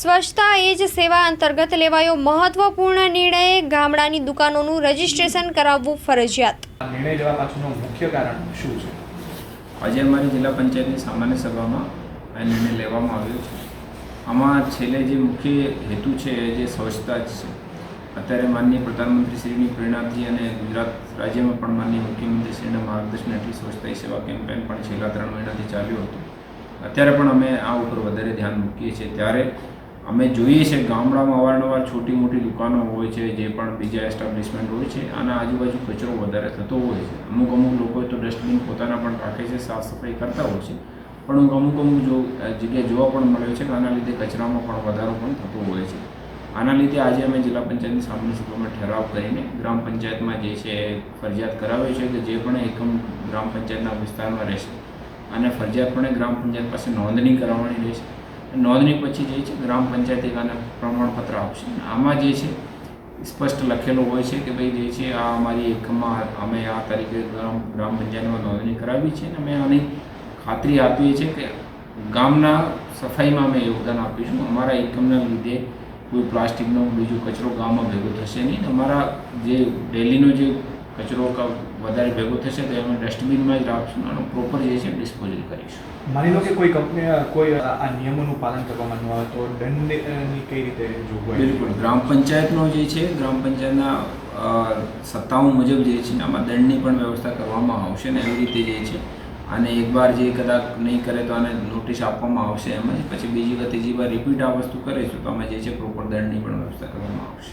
સ્વચ્છતા એ જ સેવા અંતર્ગત લેવાયો મહત્વપૂર્ણ નિર્ણય. ગામડાની દુકાનોનું રજીસ્ટ્રેશન કરાવવું ફરજિયાત. નિર્ણય લેવા પાછળનું મુખ્ય કારણ શું છે? આજે અમારી જિલ્લા પંચાયતની સામાન્ય સભામાં આ નિર્ણય લેવામાં આવ્યો છે. આમાં છેલ્લે જે મુખ્ય હેતુ છે એ જે સ્વચ્છતા જ છે. અત્યારે માનનીય પ્રધાનમંત્રી શ્રીની પ્રેરણાથી અને ગુજરાત રાજ્યમાં પણ માનનીય મુખ્યમંત્રી શ્રીના માર્ગદર્શન હેઠળ સ્વચ્છતા સેવા કેમ્પેન પણ છેલ્લા ત્રણ મહિનાથી ચાલ્યું હતું. અત્યારે પણ અમે આ ઉપર વધારે ધ્યાન મૂકીએ છીએ. ત્યારે અમે જોઈએ છે ગામડામાં અવારનવાર છોટી મોટી દુકાનો હોય છે, જે પણ બીજા એસ્ટાબ્લિશમેન્ટ હોય છે આના આજુબાજુ કચરો વધારે થતો હોય છે. અમુક અમુક લોકો તો ડસ્ટબિન પોતાના પણ રાખે છે, સાફ સફાઈ કરતા હોય છે. પણ અમુક અમુક જો જગ્યાએ જોવા પણ મળ્યો છે કે આના લીધે કચરામાં પણ વધારો પણ થતો હોય છે. આના લીધે આજે અમે જિલ્લા પંચાયતની સામાન્ય સભામાં ઠરાવ કરીને ગ્રામ પંચાયતમાં જે છે ફરજિયાત કરાવ્યો છે કે જે પણ એકમ ગ્રામ પંચાયતના વિસ્તારમાં રહેશે. અને ફરજિયાતપણે ગ્રામ પંચાયત પાસે નોંધણી કરાવવાની રહેશે. નોંધણી પછી જે છે ગ્રામ પંચાયત એક પ્રમાણપત્ર આપશે. આમાં જે છે, સ્પષ્ટ લખેલું હોય છે કે ભાઈ જે છે, આ અમારી એકમમાં અમે આ તારીખે ગ્રામ ગ્રામ પંચાયતમાં નોંધણી કરાવી છે અને અમે આની ખાતરી આપીએ છીએ કે ગામના સફાઈમાં અમે યોગદાન આપીશું. અમારા એકમના લીધે કોઈ પ્લાસ્ટિકનો બીજો કચરો ગામમાં ભેગો થશે નહીં. અમારા જે ડેલીનો જે કચરો વધારે ભેગો થશે તો અમે ડસ્ટબિનમાં જ રાખશું અને પ્રોપર જે છે ડિસ્પોઝલ કરીશું. માની લો કે કોઈ કંપની કોઈ આ આ નિયમોનું પાલન કરવામાં ન આવે તો દંડની કઈ રીતે જોગવાઈ બિલકુલ. ગ્રામ પંચાયતનો જે છે ગ્રામ પંચાયતના સત્તાઓ મુજબ જે છે આમાં દંડની પણ વ્યવસ્થા કરવામાં આવશે ને એવી રીતે જે છે. અને એકવાર જે કદાચ નહીં કરે તો આને નોટિસ આપવામાં આવશે એમ જ. પછી બીજી વખત ત્રીજી વાર રિપીટ આ વસ્તુ કરે છે તો અમે જે છે પ્રોપર દંડની પણ વ્યવસ્થા કરવામાં આવશે.